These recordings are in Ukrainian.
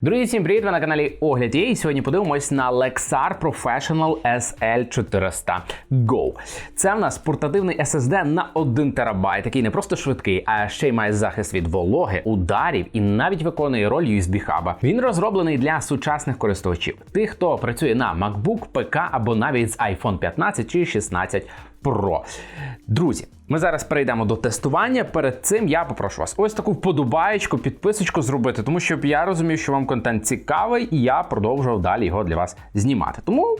Друзі, всім привіт! Ви на каналі Огляд. І сьогодні подивимось на Lexar Professional SL400 Go. Це в нас портативний SSD на 1 терабайт, який не просто швидкий, а ще й має захист від вологи, ударів і навіть виконує роль USB хаба. Він розроблений для сучасних користувачів, тих, хто працює на MacBook, ПК або навіть з iPhone 15 чи 16 Pro. Друзі, ми зараз перейдемо до тестування. Перед цим я попрошу вас ось таку вподобаєчку, підписочку зробити, тому що я розумів, що вам контент цікавий, і я продовжував далі його для вас знімати. Тому.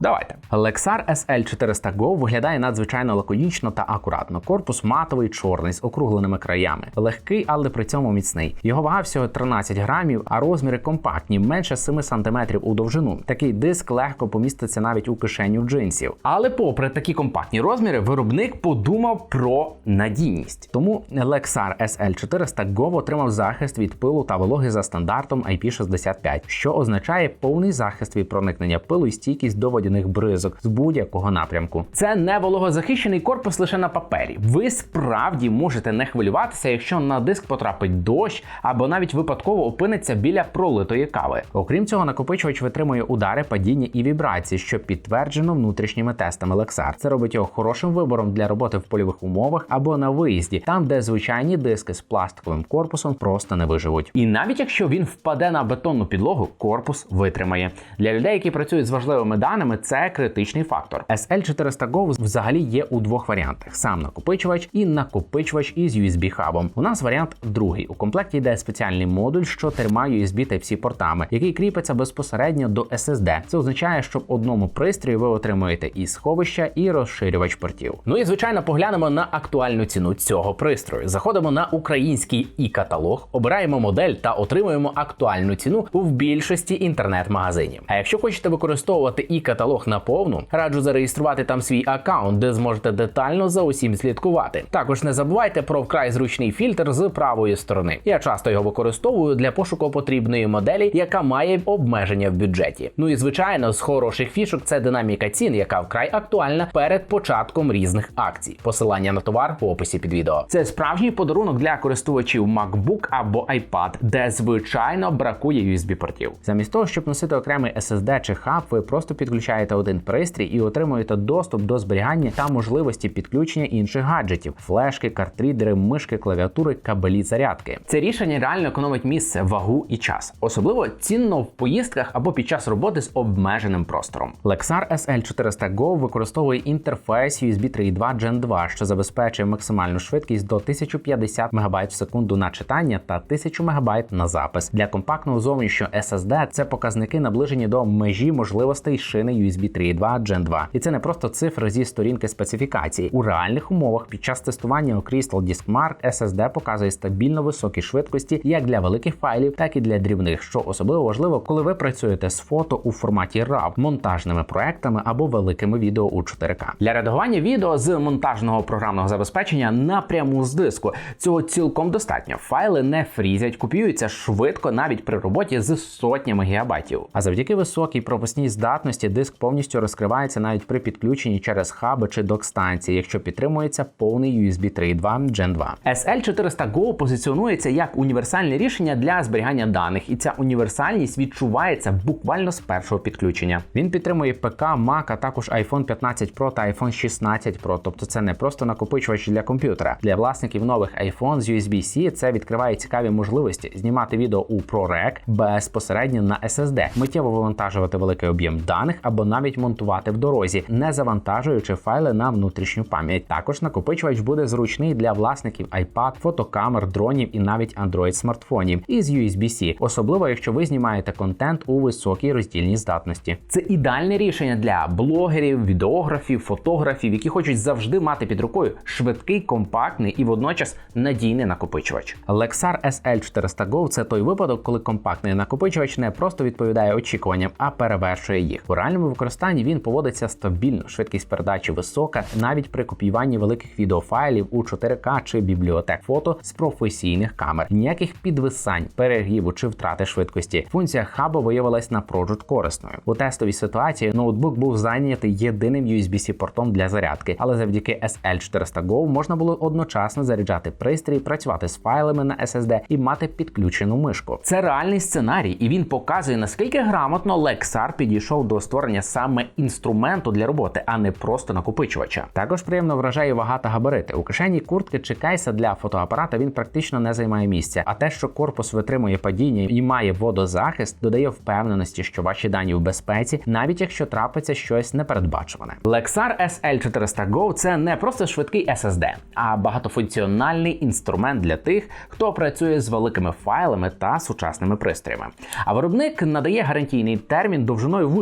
Давайте. Lexar SL400 Go виглядає надзвичайно лаконічно та акуратно. Корпус матовий, чорний з округленими краями. Легкий, але при цьому міцний. Його вага всього 13 грамів, а розміри компактні, менше 7 см у довжину. Такий диск легко поміститься навіть у кишеню джинсів. Але попри такі компактні розміри, виробник подумав про надійність. Тому Lexar SL400 Go отримав захист від пилу та вологи за стандартом IP65, що означає повний захист від проникнення пилу і стійкість до водяних бризок з будь-якого напрямку. Це не вологозахищений корпус лише на папері. Ви справді можете не хвилюватися, якщо на диск потрапить дощ або навіть випадково опиниться біля пролитої кави. Окрім цього, накопичувач витримує удари, падіння і вібрації, що підтверджено внутрішніми тестами Lexar. Це робить його хорошим вибором для роботи в польових умовах або на виїзді, там де звичайні диски з пластиковим корпусом просто не виживуть. І навіть якщо він впаде на бетонну підлогу, корпус витримає. Для людей, які працюють з важливими даними, це критичний фактор. SL400 Go взагалі є у двох варіантах: сам накопичувач і накопичувач із USB хабом. У нас варіант другий. У комплекті йде спеціальний модуль, що тримає USB Type-C портами, який кріпиться безпосередньо до SSD. Це означає, що в одному пристрої ви отримуєте і сховища, і розширювач портів. Ну і звичайно, поглянемо на актуальну ціну цього пристрою. Заходимо на український і каталог, обираємо модель та отримуємо актуальну ціну в більшості інтернет-магазинів. А якщо хочете використовувати і каталог на повну, раджу зареєструвати там свій аккаунт, де зможете детально за усім слідкувати. Також не забувайте про вкрай зручний фільтр з правої сторони. Я часто його використовую для пошуку потрібної моделі, яка має обмеження в бюджеті. Ну і звичайно, з хороших фішок це динаміка цін, яка вкрай актуальна перед початком різних акцій. Посилання на товар в описі під відео. Це справжній подарунок для користувачів MacBook або iPad, де звичайно бракує USB портів. Замість того, щоб носити окремий SSD чи хаб, ви просто підключаєте один пристрій і отримуєте доступ до зберігання та можливості підключення інших гаджетів: флешки, картрідери, мишки, клавіатури, кабелі зарядки. Це рішення реально економить місце, вагу і час, особливо цінно в поїздках або під час роботи з обмеженим простором. Lexar SL400 Go використовує інтерфейс USB 3.2 Gen 2, що забезпечує максимальну швидкість до 1050 МБ в секунду на читання та 1000 МБ на запис. Для компактного зовнішнього SSD це показники наближені до межі можливостей шини USB 3.2 Gen 2. І це не просто цифри зі сторінки специфікації. У реальних умовах під час тестування у Crystal Diskmark SSD показує стабільно високі швидкості як для великих файлів, так і для дрібних, що особливо важливо, коли ви працюєте з фото у форматі RAW, монтажними проектами або великими відео у 4К. Для редагування відео з монтажного програмного забезпечення напряму з диску. Цього цілком достатньо. Файли не фрізять, копіюються швидко навіть при роботі з сотнями гігабайтів. А завдяки високій пропускній здатності диск повністю розкривається навіть при підключенні через хаби чи док-станції, якщо підтримується повний USB 3.2 Gen 2. SL400 Go позиціонується як універсальне рішення для зберігання даних, і ця універсальність відчувається буквально з першого підключення. Він підтримує ПК, Mac, а також iPhone 15 Pro та iPhone 16 Pro. Тобто це не просто накопичувач для комп'ютера. Для власників нових iPhone з USB-C це відкриває цікаві можливості знімати відео у ProRec безпосередньо на SSD, миттєво вивантажувати великий об'єм даних або навіть монтувати в дорозі, не завантажуючи файли на внутрішню пам'ять. Також накопичувач буде зручний для власників iPad, фотокамер, дронів і навіть Android смартфонів із USB-C, особливо якщо ви знімаєте контент у високій роздільній здатності. Це ідеальне рішення для блогерів, відеографів, фотографів, які хочуть завжди мати під рукою швидкий, компактний і водночас надійний накопичувач. Lexar SL400 Go – це той випадок, коли компактний накопичувач не просто відповідає очікуванням, а перевершує їх. У реальному використанні він поводиться стабільно, швидкість передачі висока, навіть при копіюванні великих відеофайлів у 4К чи бібліотек фото з професійних камер. Ніяких підвисань, перегріву чи втрати швидкості. Функція хаба виявилась напрочуд корисною. У тестовій ситуації ноутбук був зайнятий єдиним USB-C портом для зарядки, але завдяки SL400 Go можна було одночасно заряджати пристрій, працювати з файлами на SSD і мати підключену мишку. Це реальний сценарій, і він показує наскільки грамотно Lexar підійшов до створення саме інструменту для роботи, а не просто накопичувача. Також приємно вражає вага та габарити. У кишені куртки чи кейса для фотоапарата він практично не займає місця. А те, що корпус витримує падіння і має водозахист, додає впевненості, що ваші дані в безпеці, навіть якщо трапиться щось непередбачуване. Lexar SL400 Go – це не просто швидкий SSD, а багатофункціональний інструмент для тих, хто працює з великими файлами та сучасними пристроями. А виробник надає гарантійний термін довжиною в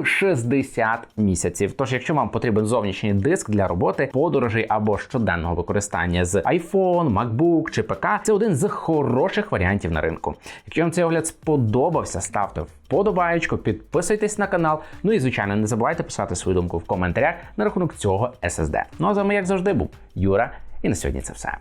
60 місяців. Тож, якщо вам потрібен зовнішній диск для роботи, подорожей або щоденного використання з iPhone, MacBook чи ПК, це один з хороших варіантів на ринку. Якщо вам цей огляд сподобався, ставте вподобаєчку, підписуйтесь на канал. Ну і звичайно, не забувайте писати свою думку в коментарях на рахунок цього SSD. Ну а з вами, як завжди, був Юра. І на сьогодні це все.